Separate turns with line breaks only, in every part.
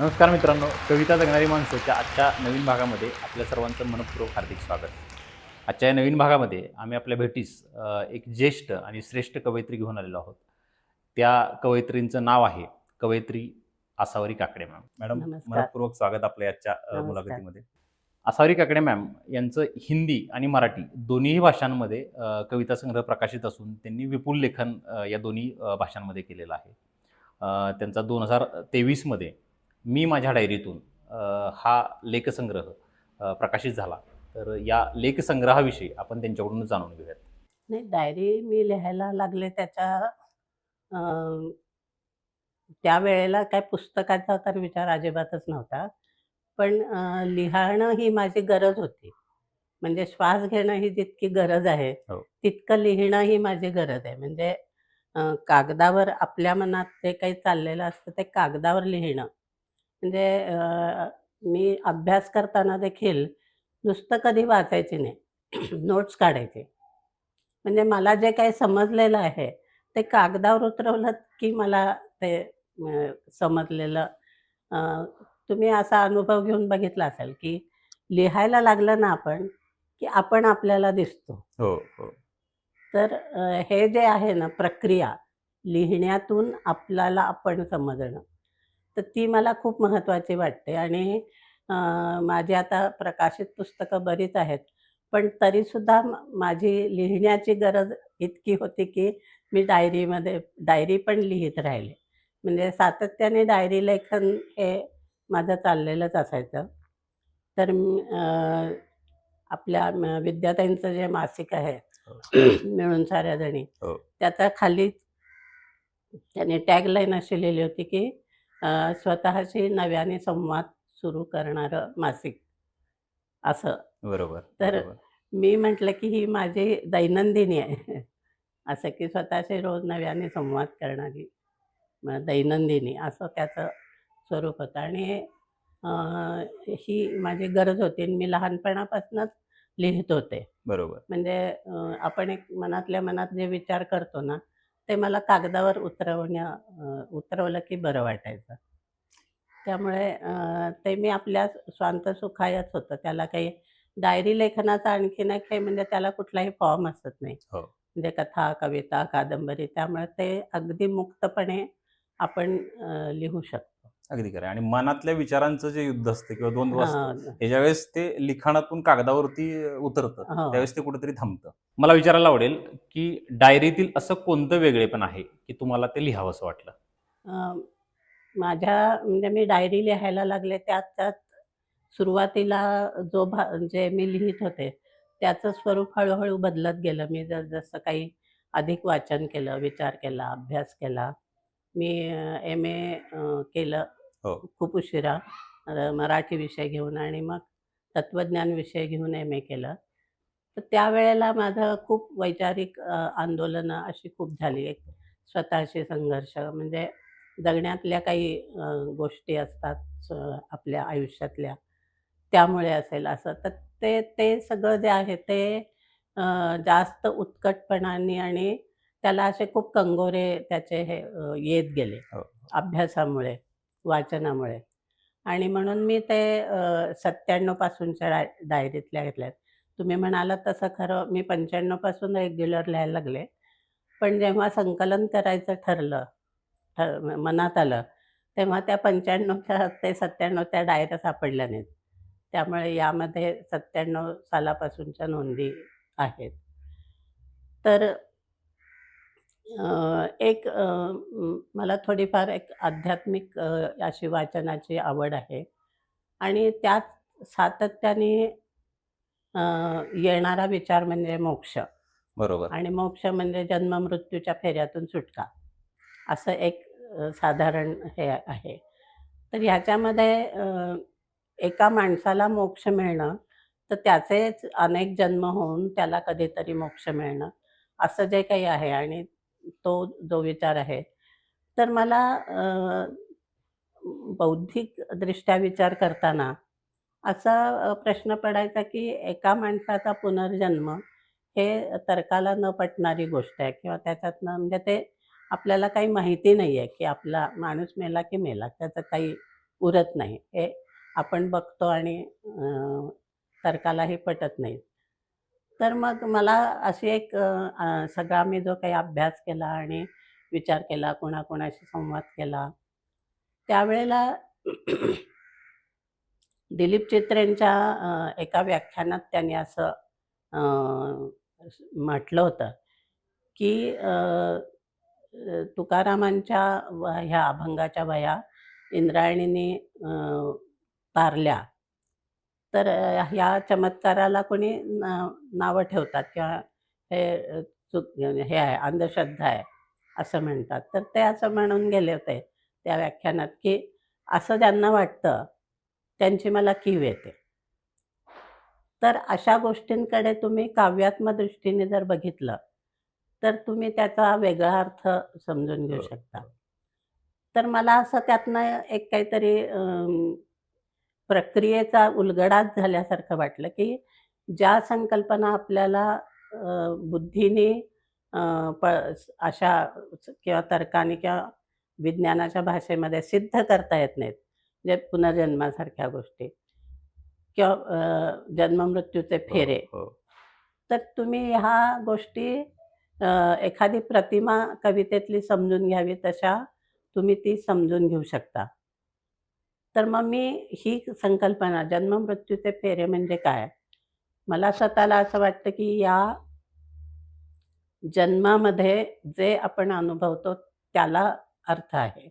नमस्कार मित्रांनो कविता जगणारी माणसाच्या आजच्या नवीन भागामध्ये आपल्या सर्वांचं मनपूर्वक हार्दिक स्वागत. आजच्या या नवीन भागामध्ये आम्ही आपल्या भेटीस एक ज्येष्ठ आणि श्रेष्ठ कवयित्री घेऊन आलेलो आहोत. त्या कवयित्रींचं नाव आहे कवयित्री आसावरी काकडे मॅम. मॅडम. मनपूर्वक स्वागत आपलं याच्या अ,
नमस्कार.
मुलाखतीमध्ये. आसावरी काकडे मॅम यांचं हिंदी आणि मराठी दोन्ही भाषांमध्ये कविता संग्रह प्रकाशित असून त्यांनी विपुल लेखन या दोन्ही भाषांमध्ये केलेलं आहे. त्यांचा दोन हजार तेवीसमध्ये मी माझ्या डायरीतून हा लेखसंग्रह प्रकाशित झाला. तर या लेखसंग्रहाविषयी आपण त्यांच्याकडून जाणून घेऊयात.
नाही डायरी मी लिहायला लागले त्याच्या त्यावेळेला काय पुस्तकाचा तर विचार अजिबातच नव्हता. पण लिहिणं ही माझी गरज होती. म्हणजे श्वास घेणं ही जितकी गरज आहे
हो.
तितकं लिहिणं ही माझी गरज आहे. म्हणजे कागदावर आपल्या मनात जे काही चाललेलं असतं ते कागदावर लिहिणं म्हणजे मी अभ्यास करताना देखील नुसतं कधी वाचायचे नाही. नोट्स काढायचे. म्हणजे मला जे काही समजलेलं आहे ते कागदावर उतरवलं की मला ते समजलेलं. तुम्ही असा अनुभव घेऊन बघितला असेल की लिहायला लागलं ना आपण की आपण आपल्याला दिसतो.
हो हो.
तर हे जे आहे ना प्रक्रिया लिहिण्यातून आपल्याला आपण समजणं. तर ती मला खूप महत्त्वाची वाटते. आणि माझी आता प्रकाशित पुस्तकं बरीच आहेत. पण तरीसुद्धा माझी लिहिण्याची गरज इतकी होती की मी डायरीमध्ये डायरी पण लिहित राहिले. म्हणजे सातत्याने डायरी लेखन हे माझं चाललेलंच असायचं. तर आपल्या विद्यार्थ्यांचं जे मासिक आहे मिळून साऱ्या जणी
हो.
त्याचा खाली त्याने टॅगलाईन अशी लिहिली होती की स्वतःशी नव्याने संवाद सुरू करणारं मासिक असं.
बरोबर
तर-
बरोबर.
मी म्हटलं की ही माझी दैनंदिनी आहे. असं की स्वतःशी रोज नव्याने संवाद करणारी म- दैनंदिनी असं त्याचं स्वरूप होतं. आणि अं, ही माझी गरज होती आणि मी लहानपणापासूनच लिहित होते.
बरोबर.
म्हणजे अं, आपण एक मनातल्या मनात जे विचार करतो ना ते मला कागदावर उतरवण्या उतरवलं की बरं वाटायचं. त्यामुळे ते मी आपल्या स्वांत सुखायच होतं. त्याला काही डायरी लेखनाचा आणखीन एक हे म्हणजे त्याला कुठलाही फॉर्म असत नाही.
हो.
म्हणजे कथा कविता कादंबरी त्यामुळे ते अगदी मुक्तपणे आपण लिहू शकतो.
अगदी खरं. आणि मनातल्या विचारांचं जे युद्ध असतं किंवा
हां,
त्याच्या वेळेस ते लिखाणातून कागदावरती उतरतं. त्यावेळेस ते कुठेतरी थांबतं मला विचारायला आवडेल की डायरीतील असं कोणतं वेगळेपण आहे की तुम्हाला ते लिहावंसं वाटलं
अं, माझ्या म्हणजे मी डायरी लिहायला लागले त्यात त्यात सुरुवातीला जो भा जे मी लिहित होते त्याचं स्वरूप हळूहळू बदलत गेलं मी जर जसं काही अधिक वाचन केलं विचार केला अभ्यास केला मी एम ए केलं. खूप उशिरा मराठी विषय घेऊन आणि मग तत्त्वज्ञान विषय घेऊन एम ए केलं. तर त्यावेळेला माझं खूप वैचारिक आंदोलनं अशी खूप झाली. एक स्वतःशी संघर्ष म्हणजे जगण्यातल्या काही गोष्टी असतात आपल्या आयुष्यातल्या त्यामुळे असेल असं. तर ते ते सगळं जे आहे ते जास्त उत्कटपणाने आणि त्याला असे खूप कंगोरे त्याचे हे येत गेले
हो.
अभ्यासामुळे. वाचनामुळे. आणि म्हणून मी ते सत्त्याण्णवपासूनच्या डाय डायरीतल्या घेतल्यात. तुम्ही म्हणालात तसं खरं मी पंच्याण्णवपासून रेग्युलर लिहायला लागले. पण जेव्हा संकलन करायचं ठरलं ठ मनात आलं तेव्हा त्या पंच्याण्णवच्या ते सत्त्याण्णवच्या डायऱ्या सापडल्या नाहीत. त्यामुळे यामध्ये सत्त्याण्णव सालापासूनच्या नोंदी आहेत. तर एक मला थोडीफार एक आध्यात्मिक अशी वाचनाची आवड आहे. आणि त्यात सातत्याने येणारा विचार म्हणजे मोक्ष.
बरोबर.
आणि मोक्ष म्हणजे जन्म मृत्यूच्या फेऱ्यातून सुटका. असं एक साधारण हे आहे. तर ह्याच्यामध्ये एका माणसाला मोक्ष मिळणं तर त्याचेच अनेक जन्म होऊन त्याला कधीतरी मोक्ष मिळणं असं जे काही आहे. आणि तो जो विचार आहे. तर मला बौद्धिकदृष्ट्या विचार करताना असा प्रश्न पडायचा की एका माणसाचा पुनर्जन्म हे तर्काला न पटणारी गोष्ट आहे किंवा त्याच्यातनं म्हणजे ते आपल्याला काही माहिती नाही आहे की आपला माणूस मेला की मेला त्याचं काही उरत नाही. हे आपण बघतो आणि तर्कालाही पटत नाही. तर मग मला अशी एक सगळा मी जो काही अभ्यास केला आणि विचार केला कोणाकोणाशी संवाद केला त्यावेळेला दिलीप चित्रेंच्या एका व्याख्यानात त्यांनी असं म्हटलं होतं की तुकारामांच्या व ह्या अभंगाच्या वया इंद्रायणीने पारल्या. तर ह्या चमत्काराला कोणी न नावं ठेवतात किंवा हे चूक हे आहे अंधश्रद्धा आहे असं म्हणतात. तर ते असं म्हणून गेले होते त्या व्याख्यानात की असं ज्यांना वाटतं त्यांची मला कीव येते. तर अशा गोष्टींकडे तुम्ही काव्यात्मक दृष्टीने जर बघितलं तर तुम्ही त्याचा वेगळा अर्थ समजून घेऊ
हो,
शकता. तर मला असं त्यातनं एक काहीतरी प्रक्रियेचा उलगडाच झाल्यासारखं वाटलं की ज्या संकल्पना आपल्याला बुद्धीने प अशा किंवा तर्काने किंवा विज्ञानाच्या भाषेमध्ये सिद्ध करता येत नाहीत म्हणजे पुनर्जन्मासारख्या गोष्टी किंवा जन्ममृत्यूचे फेरे
हो, हो.
तर तुम्ही ह्या गोष्टी एखादी प्रतिमा कवितेतली समजून घ्यावी तशा तुम्ही ती समजून घेऊ शकता तर मग मी ही संकल्पना जन्ममृत्यूचे फेरे म्हणजे काय? मला स्वतःला असं वाटतं की या जन्मामध्ये जे आपण अनुभवतो त्याला अर्थ आहे.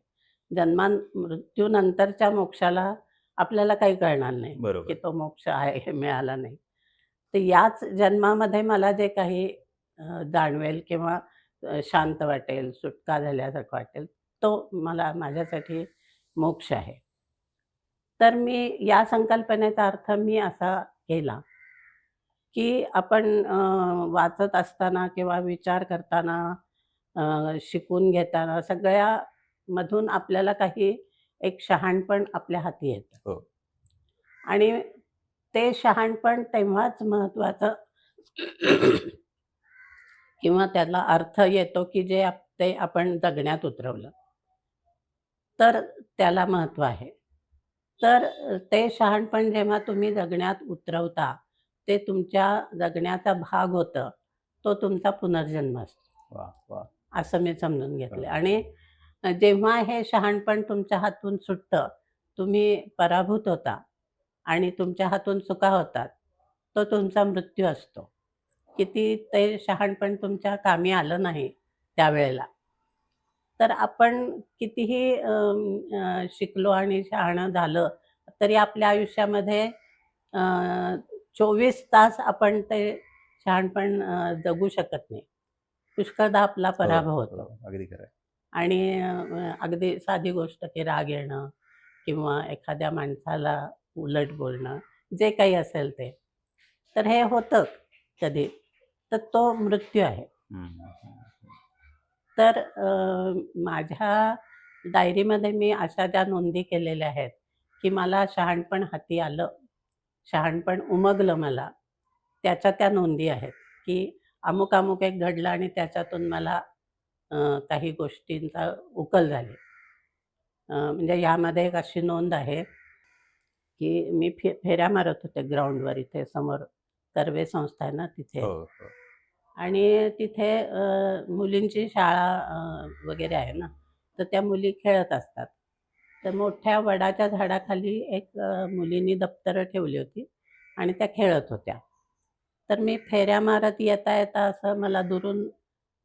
जन्मा मृत्यूनंतरच्या मोक्षाला आपल्याला काही कळणार नाही की तो मोक्ष आहे हे मिळाला नाही. तर याच जन्मामध्ये मला जे काही जाणवेल किंवा शांत वाटेल सुटका झाल्यासारखं वाटेल तो मला माझ्यासाठी मोक्ष आहे. तर मी या संकल्पनेचा अर्थ मी असा केला की आपण वाचत असताना किंवा विचार करताना शिकून घेताना सगळ्यामधून आपल्याला काही एक शहाणपण आपल्या हाती येतं.
हो.
आणि ते शहाणपण तेव्हाच महत्त्वाचं किंवा त्याला अर्थ येतो की जे आप ते आपण जगण्यात उतरवलं. तर त्याला महत्त्व आहे. तर ते शहाणपण जेव्हा तुम्ही जगण्यात उतरवता ते तुमच्या जगण्याचा भाग होतं तो तुमचा पुनर्जन्म असतो.
वा वा.
असं मी समजून घेतलं. आणि जेव्हा हे शहाणपण तुमच्या हातून सुटतं तुम्ही पराभूत होता आणि तुमच्या हातून चुका होतात तो तुमचा मृत्यू असतो. किती ते शहाणपण तुमच्या कामी आलं नाही त्यावेळेला. तर आपण कितीही शिकलो आणि शहाणं झालं तरी आपल्या आयुष्यामध्ये चोवीस तास आपण ते शहाणपण जगू शकत नाही पुष्कळदा आपला पराभव
हो,
होतो
हो. अगदी खरं.
आणि अगदी साधी गोष्ट की राग येणं किंवा एखाद्या माणसाला उलट बोलणं जे काही असेल ते तर हे होतं कधी तर तो मृत्यू आहे. तर माझ्या डायरीमध्ये मी अशा ज्या नोंदी केलेल्या आहेत की मला शहाणपण हाती आलं शहाणपण उमगलं मला त्याच्या त्या नोंदी आहेत की अमुक अमुक एक घडलं आणि त्याच्यातून मला काही गोष्टींचा उकल झाली. म्हणजे ह्यामध्ये एक अशी नोंद आहे की मी फे फेऱ्या मारत होते ग्राउंडवर इथे समोर कर्वे संस्था आहे ना तिथे.
हो हो.
आणि तिथे मुलींची शाळा वगैरे आहे ना तर त्या मुली खेळत असतात. तर मोठ्या वडाच्या झाडाखाली एक मुलींनी दप्तरं ठेवली होती आणि त्या खेळत होत्या. तर मी फेऱ्या मारत येता येता असं मला दुरून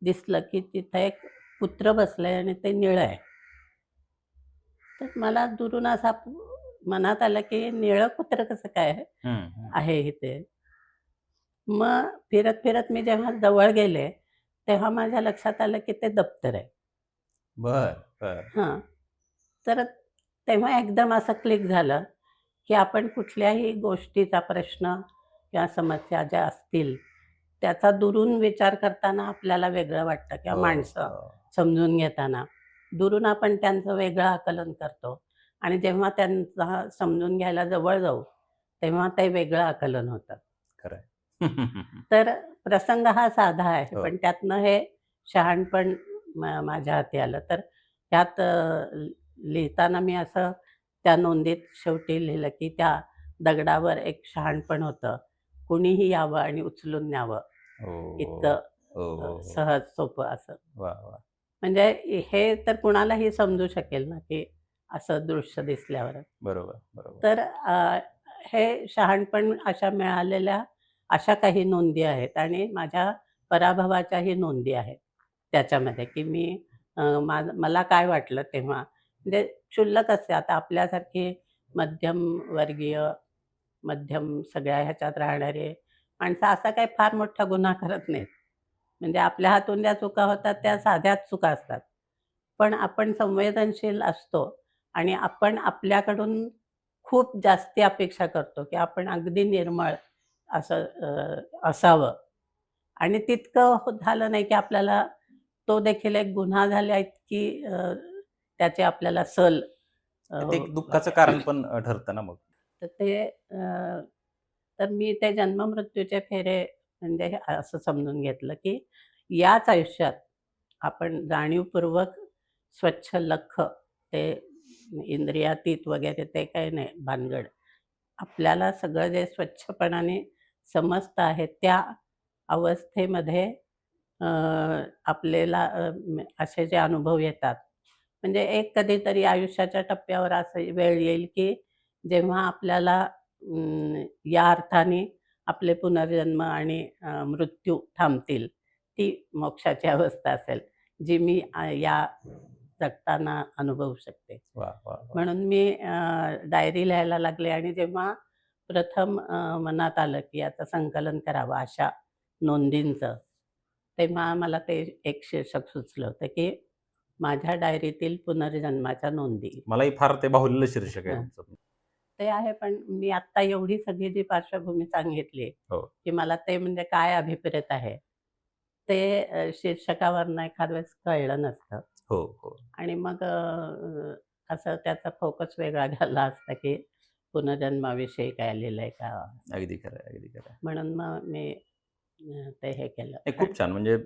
दिसलं की तिथं एक कुत्रं बसलंय आणि ते निळं आहे. तर मला दुरून असा मनात आलं की निळं कुत्रं कसं काय. आहे इथे? मग फिरत फिरत मी जेव्हा जवळ गेले तेव्हा माझ्या लक्षात आलं की ते दप्तर आहे.
बर बर.
हां. तर तेव्हा एकदम असं क्लिक झालं की आपण कुठल्याही गोष्टीचा प्रश्न किंवा समस्या ज्या असतील त्याचा दुरून विचार करताना आपल्याला वेगळं वाटतं किंवा
हो,
माणसं
हो.
समजून घेताना. दुरून आपण त्यांचं वेगळं आकलन करतो आणि जेव्हा त्यांचा समजून घ्यायला जवळ जाऊ तेव्हा ते वेगळं आकलन होतं.
खरं.
तर प्रसंग हा साधा आहे
हो.
पण त्यातनं हे शहाणपण मा- माझ्या हाती आलं. तर त्यात अ, लिहिताना मी असं त्या नोंदीत शेवटी लिहिलं की त्या दगडावर एक शहाणपण होतं. कुणीही यावं आणि उचलून न्यावं.
हो,
इतकं
हो, हो,
अ,
हो.
सहज सोपं असं.
वा वा.
म्हणजे हे तर कुणालाही समजू शकेल ना की असं दृश्य दिसल्यावर.
बरोबर बरोबर.
तर अ, हे शहाणपण अशा मिळालेल्या अशा काही नोंदी आहेत आणि माझ्या पराभवाच्याही नोंदी आहेत त्याच्यामध्ये की मी मा मला काय वाटलं तेव्हा. म्हणजे क्षुल्लक असते. आता आपल्यासारखी मध्यमवर्गीय मध्यम सगळ्या ह्याच्यात राहणारे माणसं असा काही फार मोठा गुन्हा करत नाहीत. म्हणजे आपल्या हातून ज्या चुका होतात त्या साध्याच चुका असतात. पण आपण संवेदनशील असतो आणि आपण आपल्याकडून खूप जास्ती अपेक्षा करतो की आपण अगदी निर्मळ असं असावं. आणि तितकं हो- झालं नाही की आपल्याला तो देखील एक गुन्हा झाला इतकी त्याची आपल्याला सल
दुःखाचं कारण पण ठरतं ना मग.
तर ते तर मी ते जन्ममृत्यूचे फेरे म्हणजे असं समजून घेतलं की याच आयुष्यात आपण जाणीवपूर्वक स्वच्छ लख ते इंद्रियातीत वगैरे ते काही नाही भानगड. आपल्याला सगळं जे स्वच्छपणाने समजतं आहे त्या अवस्थेमध्ये आपल्याला असे जे अनुभव येतात म्हणजे एक कधीतरी आयुष्याच्या टप्प्यावर असं वेळ येईल की जेव्हा आपल्याला या अर्थाने आपले पुनर्जन्म आणि मृत्यू थांबतील ती मोक्षाची अवस्था असेल जी मी या जगताना अनुभवू शकते. म्हणून मी डायरी लिहायला लागले आणि जेव्हा प्रथम मनात आलं की याचं संकलन करावं अशा नोंदींचं. तेव्हा मला ते एक शीर्षक सुचलं होतं की माझ्या डायरीतील पुनर्जन्माच्या नोंदी.
मलाही फार ते बाहुलेलं शीर्षक आहे.
ते आहे पण मी आत्ता एवढी सगळी जी पार्श्वभूमी सांगितली
हो.
की मला ते म्हणजे काय अभिप्रेत आहे ते शीर्षकावरनं एखाद वेळेस कळलं नसतं.
हो हो.
आणि मग असं त्याचा फोकस वेगळा झाला असता की पुनर्जन्माविषयी काय लिहिलंय का?
अगदी खरं आहे, अगदी खरं आहे.
म्हणून मग मी ते हे केलं.
खूप छान. म्हणजे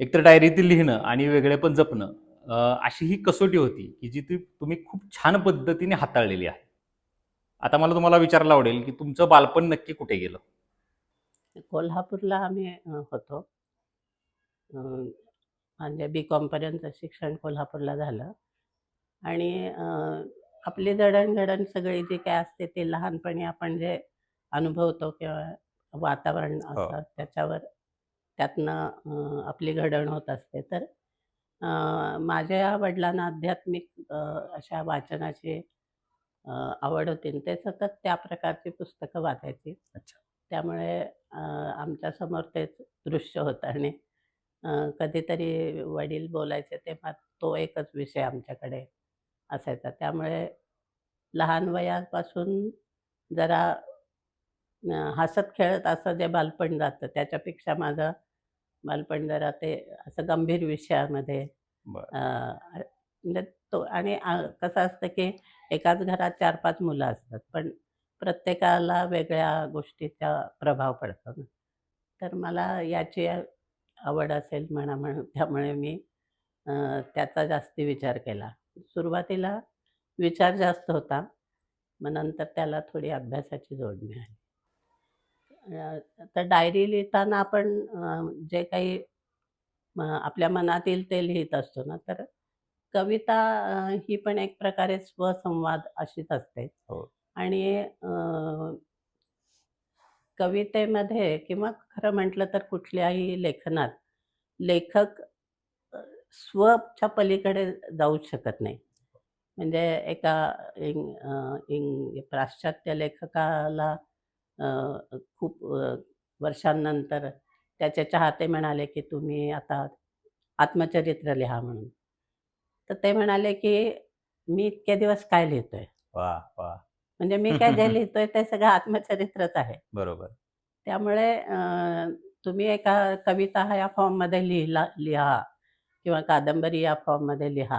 एकतर डायरीतील लिहिणं आणि वेगळेपण जपणं अ, अशी ही कसोटी होती की जी ती तुम्ही खूप छान पद्धतीने हाताळलेली आहे. आता मला तुम्हाला विचारायला आवडेल की तुमचं बालपण नक्की कुठे गेलं?
कोल्हापूरला आम्ही होतो. म्हणजे बी कॉमपर्यंत शिक्षण कोल्हापूरला झालं. आणि आपली जडणघडण सगळी जी काय असते ते लहानपणी आपण जे अनुभवतो किंवा वातावरण असतं त्याच्यावर त्यातनं आपली घडण होत असते. तर माझ्या वडिलांना आध्यात्मिक अशा वाचनाची आवड होती ते सतत त्या प्रकारची पुस्तकं वाचायची. त्यामुळे अ, आमच्यासमोर तेच दृश्य होतं आणि कधीतरी वडील बोलायचे तेव्हा तो एकच विषय आमच्याकडे असायचा. त्यामुळे लहान वयापासून जरा हसत खेळत असं जे बालपण जातं त्याच्यापेक्षा माझं बालपण जरा ते असं गंभीर विषयामध्ये म्हणजे तो आणि कसं असतं की एकाच घरात चार पाच मुलं असतात पण प्रत्येकाला वेगळ्या गोष्टीचा प्रभाव पडतो ना. तर मला याची आवड असेल म्हणा म्हणून त्यामुळे मी त्याचा जास्ती विचार केला. सुरुवातीला विचार जास्त होता मग नंतर त्याला थोडी अभ्यासाची जोड मिळाली तर डायरी लिहिताना आपण जे काही आपल्या मनात येईल ते लिहित असतो ना तर कविता ही पण एक प्रकारे स्वसंवाद अशीच असते
हो.
आणि कवितेमध्ये किंवा खरं म्हटलं तर कुठल्याही लेखनात लेखक स्वच्या पलीकडे जाऊच शकत नाही. म्हणजे एका इंग इंग पाश्चात्य लेखकाला खूप वर्षांनंतर त्याचे चाहते म्हणाले की तुम्ही आता आत्मचरित्र लिहा म्हणून. तर ते म्हणाले की मी इतके दिवस काय लिहितोय? म्हणजे मी काय जे लिहितोय ते सगळं आत्मचरित्रच आहे.
बरोबर.
त्यामुळे तुम्ही एका कविता हा या फॉर्ममध्ये लिहिला लिहा. किंवा कादंबरी या फॉर्ममध्ये लिहा.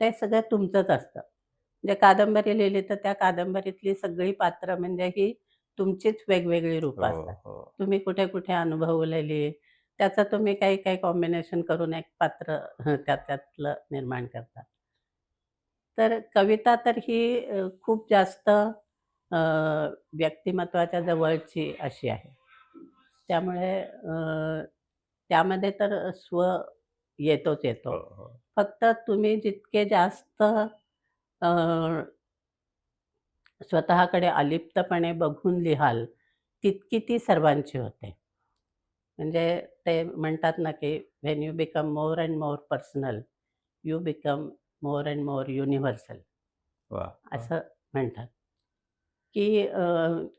ते सगळं तुमचंच असतं. म्हणजे कादंबरी लिहिली तर त्या कादंबरीतली सगळी पात्र म्हणजे ही तुमचीच वेगवेगळी रूपं
हो
असतात.
हो.
तुम्ही कुठे कुठे अनुभवलेली त्याचं तुम्ही काही काही कॉम्बिनेशन करून एक पात्र त्या त्यातलं निर्माण करता. तर कविता तर ही खूप जास्त व्यक्तिमत्वाच्या जवळची अशी आहे. त्यामुळे त्यामध्ये तर स्व येतोच
हो,
येतो.
हो.
फक्त तुम्ही जितके जास्त अ, स्वतःकडे अलिप्तपणे बघून लिहाल, तितकी ती सर्वांची होते. म्हणजे ते म्हणतात ना, की when you become more and more personal, you become more and more universal
वाह! वाह!
असं म्हणतात, की अ,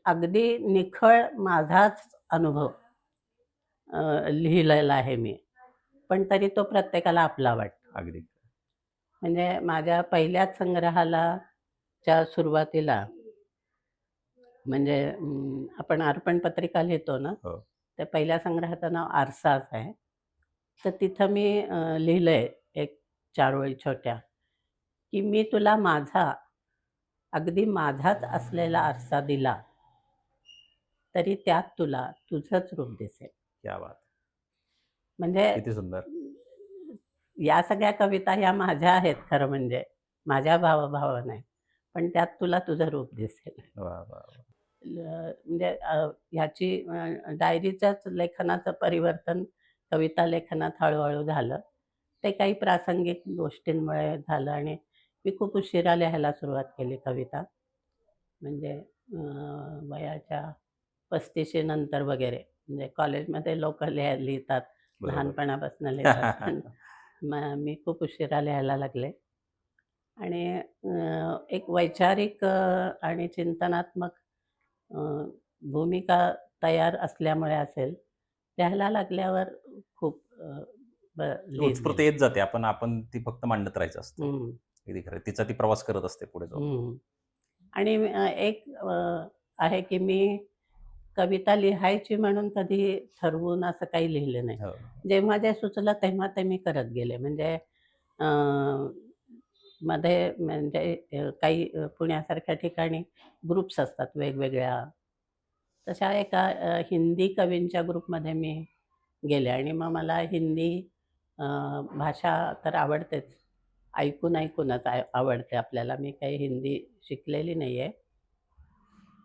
अगदी निखळ माझाच अनुभव अ, लिहिलेला आहे मी. पण तरी तो प्रत्येकाला आपला वाटतो.
अगदी.
म्हणजे माझ्या पहिल्याच संग्रहाला च्या सुरुवातीला म्हणजे आपण अर्पण पत्रिका लिहितो ना,
हो.
त्या पहिल्या संग्रहाचं नाव आरसाच आहे. तर तिथं मी लिहिलंय एक 4 ओळी छोट्या, की "मी तुला माझा, अगदी माझाच असलेला आरसा दिला, तरी त्यात तुला तुझंच रूप दिसेल."
क्या बात!
म्हणजे
किती सुंदर.
या सगळ्या कविता ह्या माझ्या आहेत खरं म्हणजे. माझ्या भावभावना आहेत. पण त्यात तुला तुझं रूप दिसेल. ल म्हणजे अ, ह्याची अ, डायरीच्याच लेखनाचं परिवर्तन कविता लेखनात हळू-हळू झालं. ते काही प्रासंगिक गोष्टींमुळे झालं आणि मी खूप उशिरा लिहायला सुरुवात केली कविता. म्हणजे अ, वयाच्या 35शी नंतर वगैरे. म्हणजे कॉलेजमध्ये लोकं लिहा लिहितात. लहानपणापासून लिहितात. मी खूप उशिरा लिहायला लागले. आणि अ, एक वैचारिक अ, आणि चिंतनात्मक अ, भूमिका तयार असल्यामुळे असेल, लिहायला लागल्यावर खूप अ, ब लिहित
उत्स्फूर्त
गेले.
येत जाते. आपण आपण ती फक्त मांडत राहायचं असतं. अगदी खरं आहे. तिचा ती प्रवास करत असते पुढे जाऊन.
आणि अ, एक अ, आहे की मी कविता लिहायची म्हणून कधी ठरवून असं काही लिहिलं नाही.
हो.
जेव्हा जे सुचलं तेव्हा ते मी करत गेले. म्हणजे अ, मध्ये म्हणजे अ, काही अ, पुण्यासारख्या ठिकाणी ग्रुप्स असतात वेगवेगळ्या. तशा एका अ, हिंदी कवींच्या ग्रुपमध्ये मी गेले आणि मग मला हिंदी अ, भाषा तर आवडतेच. ऐकून ऐकूनच आवडते आपल्याला. मी काही हिंदी शिकलेली नाही आहे.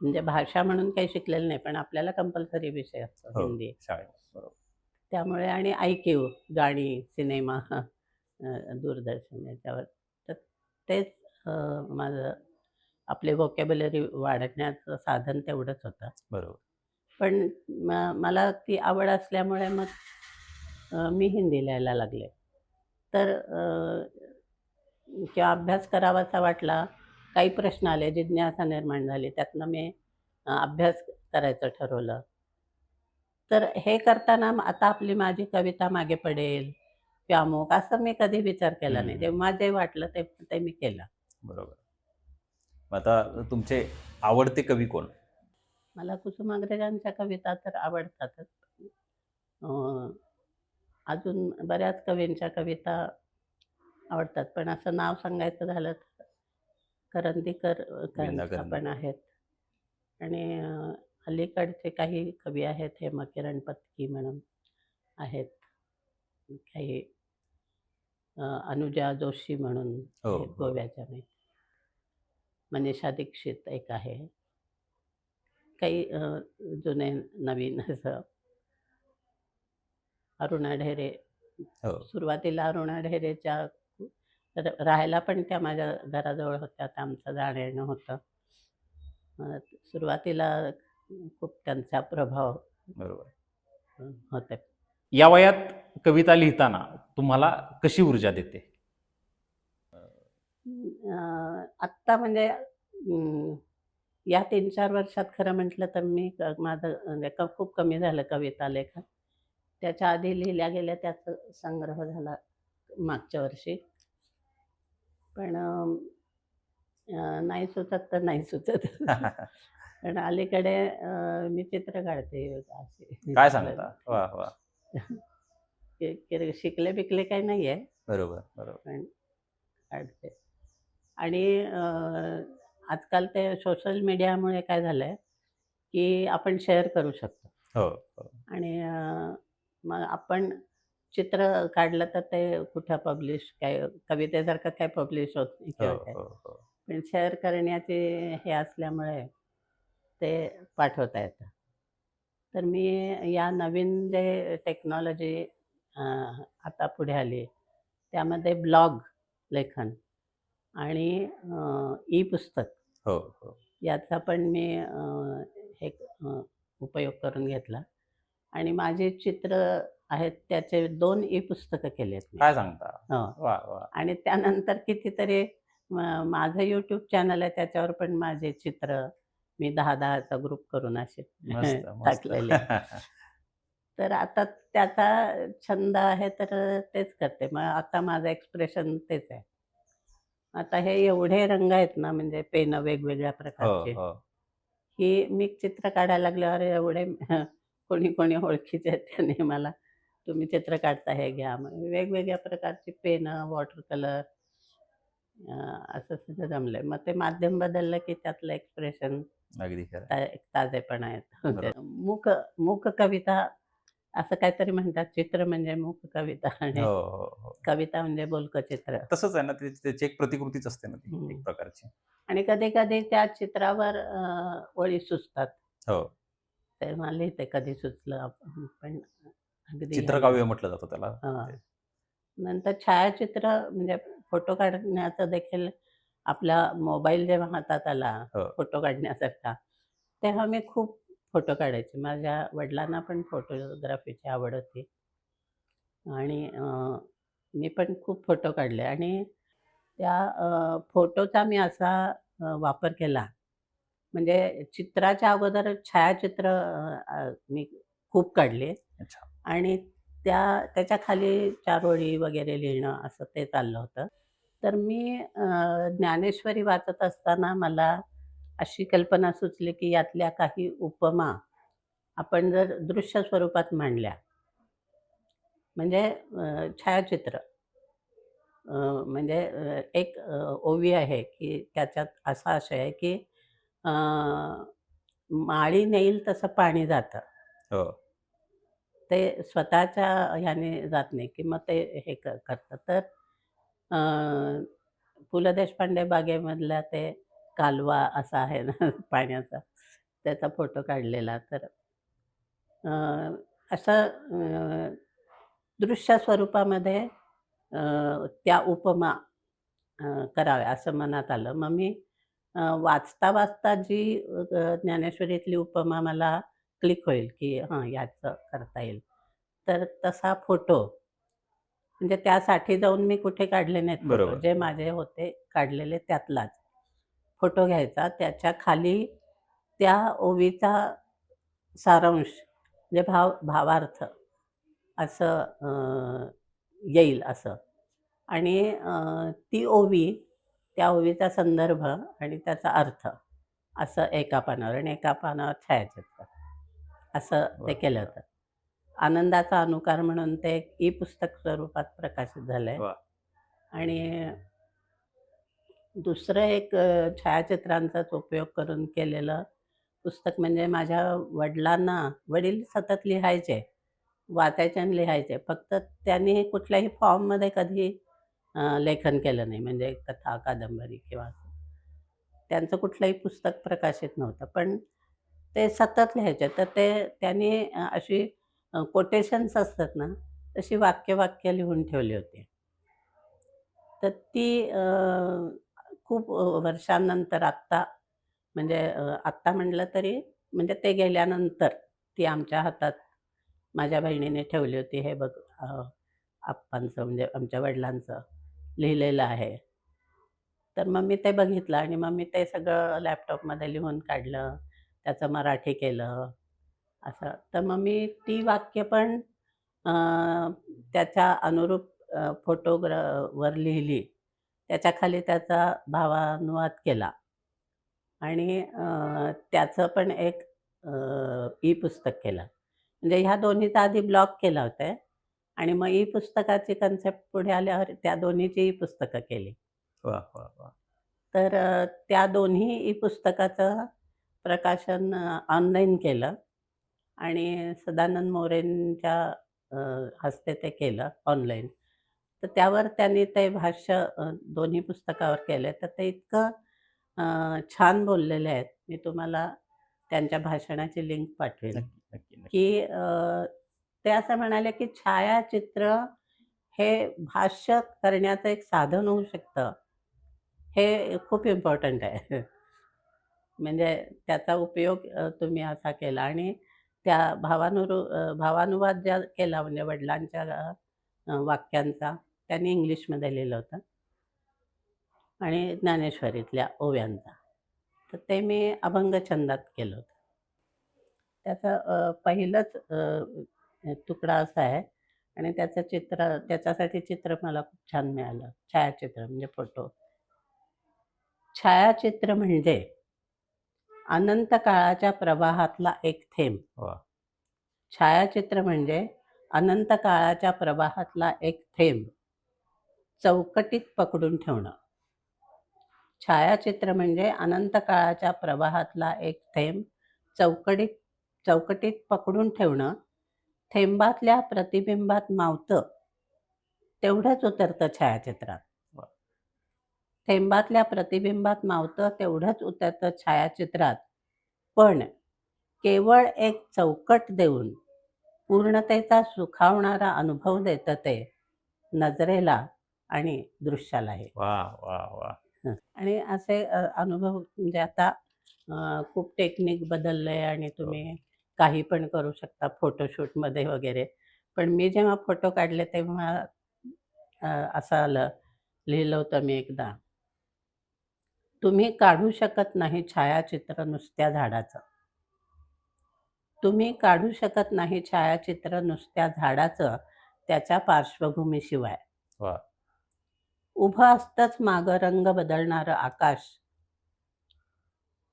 म्हणजे भाषा म्हणून काही शिकलेलं नाही, पण आपल्याला कंपल्सरी विषय असतो
हो.
हिंदी. त्यामुळे आणि ऐकीव, गाणी, सिनेमा दूरदर्शन याच्यावर. तर तेच माझं आपली व्होकॅब्युलरी वाढण्याचं साधन तेवढंच होतं.
बरोबर.
पण मला ती आवड असल्यामुळे मग मी हिंदी लिहायला लागले. तर किंवा अभ्यास करावासा वाटला, काही प्रश्न आले, जिज्ञासा निर्माण झाली. त्यातनं मी अभ्यास करायचं ठरवलं. तर हे करताना आता आपली माझी कविता मागे पडेल किंवा अमुक असं मी कधी विचार केला नाही. जेव्हा जे वाटलं ते ते मी केलं.
बरोबर. आता तुमचे आवडते कवी कोण?
मला कुसुमाग्रजांच्या कविता तर आवडतातच. अजून बऱ्याच कवींच्या कविता आवडतात. पण असं नाव सांगायचं झालं तर करंदीकर. पण आहेत. आणि अलीकडचे काही कवी आहेत, हेमकिरण पत्की म्हणून आहेत. काही अनुजा जोशी म्हणून
हो, हो.
गोव्याच्या मी. मनीषा दीक्षित एक आहे. काही जुने नवीन असं अरुणा ढेरे.
हो.
सुरुवातीला अरुणा ढेरेच्या र राहायला पण त्या माझ्या घराजवळ होत्या. तर आमचं जाणं-येणं होतं. अ, सुरुवातीला खूप त्यांचा प्रभाव
बरोबर.
होते.
या वयात कविता लिहिताना तुम्हाला कशी ऊर्जा देते?
आत्ता म्हणजे या 3-4 वर्षात खरं म्हटलं तर मी माझं खूप कमी झालं कविता लेखन. त्याच्या आधी लिहिल्या गेल्या त्याचा संग्रह झाला मागच्या वर्षी. पण नाही सुचत तर नाही सुचत. पण अलीकडे मी चित्र काढते अशी.
काय सांगता?
की की शिकले-बिकले काही नाही आहे.
बरोबर, बरोबर.
पण काढते. आणि अ, आजकाल ते सोशल मीडियामुळे काय झालंय, की आपण शेअर करू शकतो.
हो, हो.
आणि अ, मग आपण चित्र काढलं तर ते कुठं पब्लिश काय कवितेसारखं काय पब्लिश होत नाही
हो,
किंवा काय.
हो, हो.
पण शेअर करण्याचे हे असल्यामुळे ते पाठवता येतं. तर मी या नवीन जे टेक्नॉलॉजी आता पुढे आली, त्यामध्ये ब्लॉग लेखन आणि अ, ई-पुस्तक
हो, हो.
याचा पण मी एक उपयोग करून घेतला आणि माझी चित्र आहेत त्याचे 2 ई-पुस्तकं केलेत मी.
काय सांगता?
हो.
वाह! वाह!
आणि त्यानंतर कितीतरी माझं YouTube चॅनल आहे त्याच्यावर पण माझे चित्र मी 10-10 चा ग्रुप करून असे. टाकलेले. तर आता त्याचा छंद आहे तर तेच करते. मग आता माझं एक्सप्रेशन तेच आहे. आता हे एवढे रंग आहेत ना म्हणजे पेनं वेगवेगळ्या
हो,
प्रकारचे,
हो.
की मी चित्र काढायला लागल्यावर एवढे कोणी, कोणी ओळखीचे त्याने मला तुम्ही चित्र काढता हे घ्या. मग वेगवेगळ्या प्रकारची पेनं, वॉटर कलर असं सगळं जमलंय. मग ते माध्यम बदललं की त्यातलं एक्सप्रेशन
अगदी
ताजेपणा येतो.
बरोबर.
ते मूक मूक कविता असं काहीतरी म्हणतात. चित्र म्हणजे मूक कविता आणि
हो, हो, हो.
कविता म्हणजे बोलकं चित्र.
तसंच आहे ना, ते त्याची एक प्रतिकृतीच असते ना. एक प्रकारची.
आणि कधी-कधी त्या चित्रावर ओळी सुचतात.
हो.
तेव्हा लिहिते कधी सुचलं आपण पण अगदी
चित्रकाव्य म्हटलं जातं त्याला.
नंतर छायाचित्र म्हणजे फोटो काढण्याचं देखील आपला मोबाईल जेव्हा हातात आला
हो.
फोटो काढण्यासारखा, तेव्हा मी खूप फोटो काढायचे. माझ्या वडिलांना पण फोटोग्राफीची आवड होती. आणि मी पण खूप फोटो काढले आणि त्या फोटोचा मी असा वापर केला, म्हणजे चित्राच्या अगोदर छायाचित्र मी खूप काढले. आणि त्या त्याच्याखाली 4 ओळी वगैरे लिहिणं असं ते चाललं होतं. तर मी ज्ञानेश्वरी वाचत असताना मला अशी कल्पना सुचली, की यातल्या काही उपमा आपण जर दृश्य स्वरूपात मांडल्या म्हणजे छायाचित्र म्हणजे एक ओवी आहे, की त्याच्यात असा आशय आहे, की माळी नेईल तसं पाणी जातं.
हो.
ते स्वतःच्या ह्याने जात नाही, की मग ते हे क करतात. तर पु. ल. देशपांडे बागेमधला ते कालवा असा आहे ना पाण्याचा, त्याचा फोटो काढलेला. तर असं दृश्य स्वरूपामध्ये त्या उपमा कराव्या असं मनात आलं. मग मी वाचता-वाचता जी ज्ञानेश्वरीतली उपमा मला क्लिक होईल, की हां, याचं करता येईल. तर तसा फोटो म्हणजे त्यासाठी जाऊन मी कुठे काढले नाहीत.
बरोबर.
जे माझे होते काढलेले त्यातलाच फोटो घ्यायचा. त्याच्याखाली त्या ओवीचा सारांश म्हणजे भाव भावार्थ असं अ, येईल असं आणि अ, ती ओवी, त्या ओवीचा संदर्भ आणि त्याचा अर्थ असं एका पानावर आणि एका पानावर छायाचित्र असं ते! केलं होतं. आनंदाचा अनुकार म्हणून ते एक ई-पुस्तक स्वरूपात प्रकाशित झालंय.
वाह!
आणि दुसरं एक अ, छायाचित्रांचाच उपयोग करून केलेलं पुस्तक म्हणजे माझ्या वडिलांना वडील सतत लिहायचे, वाचायचे आणि लिहायचे. फक्त त्यांनी कुठल्याही फॉर्ममध्ये कधी अ, लेखन केलं नाही म्हणजे कथा, कादंबरी किंवा असं. त्यांचं कुठलंही पुस्तक प्रकाशित नव्हतं. पण ते सतत लिहायचे. तर ते त्यांनी अशी कोटेशन्स असतात ना, तशी वाक्य-वाक्य लिहून ठेवली होती. तर ती खूप वर्षांनंतर आत्ता म्हणजे आत्ता म्हटलं तरी म्हणजे ते गेल्यानंतर ती आमच्या हातात माझ्या बहिणीने ठेवली होती. हे बघ आप्पांचं म्हणजे आमच्या वडिलांचं लिहिलेलं आहे. तर मग मी ते बघितलं आणि मग मी ते सगळं लॅपटॉपमध्ये लिहून काढलं. त्याचं मराठी केलं असं. तर मग मी ती वाक्य पण त्याच्या अनुरूप अ, फोटोग्रा वर लिहिली. त्याच्याखाली त्याचा भावानुवाद केला आणि त्याचं पण एक अ, ई-पुस्तक केलं. म्हणजे ह्या दोन्हीचा आधी ब्लॉग केला होता आणि मग ई-पुस्तकाची कन्सेप्ट पुढे आल्यावर त्या दोन्हीची ई-पुस्तकं केली.
वाह! वाह! वाह!
तर त्या दोन्ही ई-पुस्तकाचं प्रकाशन ऑनलाईन केलं आणि सदानंद मोरेंच्या हस्ते ते केलं ऑनलाईन. तर त्यावर त्यांनी ते भाष्य दोन्ही पुस्तकावर केलंय. तर ते इतकं छान बोललेले आहेत. मी तुम्हाला त्यांच्या भाषणाची लिंक
नक्की.
की ते असं म्हणाले, की छायाचित्र हे भाष्य करण्याचं एक साधन होऊ शकतं. हे खूप इम्पोर्टंट आहे. म्हणजे त्याचा उपयोग तुम्ही असा केला आणि त्या भावानुरू भावानुवाद ज्या केला म्हणजे वडिलांच्या वाक्यांचा त्यांनी इंग्लिशमध्ये लिहिलं होतं. आणि ज्ञानेश्वरीतल्या ओव्यांचा. तर ते मी अभंग छंदात केलं होतं. त्याचा पहिलंच तुकडा असा आहे आणि त्याचं चित्र त्याच्यासाठी चित्र मला खूप छान मिळालं. छायाचित्र म्हणजे फोटो. छायाचित्र म्हणजे अनंत काळाच्या प्रवाहातला एक थेंब. छायाचित्र म्हणजे अनंत काळाच्या प्रवाहातला एक थेंब चौकटीत पकडून ठेवणं. छायाचित्र म्हणजे अनंत काळाच्या प्रवाहातला एक थेंब चौकडीत चौकटीत पकडून ठेवणं. थेंबातल्या प्रतिबिंबात मावतं, तेवढंच उतरतं छायाचित्रात. थेंबातल्या प्रतिबिंबात मावतं तेवढंच उतरतं छायाचित्रात. पण केवळ एक चौकट देऊन पूर्णतेचा सुखावणारा अनुभव देतं ते नजरेला आणि!
वाह!
हं. आणि असे अनुभव म्हणजे आता खूप टेक्निक बदललंय आणि
हो.
तुम्ही काही पण करू शकता फोटोशूटमध्ये वगैरे. पण मी जेव्हा फोटो काढले तेव्हा असं आलं, लिहिलं होतं मी एकदा. तुम्ही काढू शकत नाही छायाचित्र नुसत्या झाडाचं. तुम्ही काढू शकत नाही छायाचित्र नुसत्या झाडाचं त्याच्या पार्श्वभूमीशिवाय. उभं असतंच मागं रंग बदलणारं आकाश.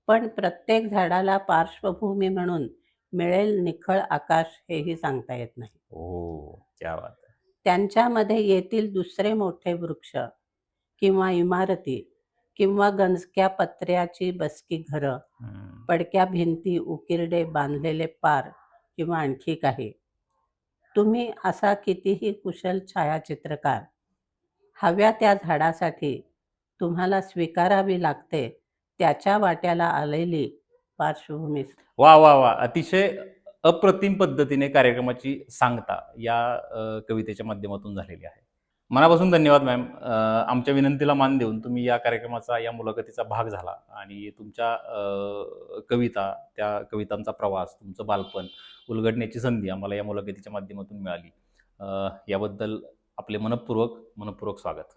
पण प्रत्येक झाडाला पार्श्वभूमी म्हणून मिळेल निखळ आकाश हेही सांगता येत नाही.
ओह! क्या बात है!
त्यांच्यामध्ये येतील दुसरे मोठे वृक्ष किंवा इमारती किंवा गंजक्या पत्र्याची बसकी घरं. पडक्या भिंती, उकिरडे बांधलेले पार किंवा आणखी काही. तुम्ही असा कितीही कुशल छायाचित्रकार, हव्या त्या झाडासाठी तुम्हाला स्वीकारावी लागते त्याच्या वाट्याला आलेली पार्श्वभूमी.
वाह! वाह! वाह! अतिशय अप्रतिम पद्धतीने कार्यक्रमाची सांगता या अ, कवितेच्या माध्यमातून झालेली आहे. मनापासून धन्यवाद मॅम. आमच्या विनंतीला मान देऊन तुम्ही या कार्यक्रमाचा, या मुलाखतीचा भाग झाला आणि तुमच्या कविता, त्या कवितांचा प्रवास, तुमचं बालपण उलगडण्याची संधी आम्हाला या मुलाखतीच्या माध्यमातून मिळाली. याबद्दल आपले मनःपूर्वक, मनपूर्वक स्वागत.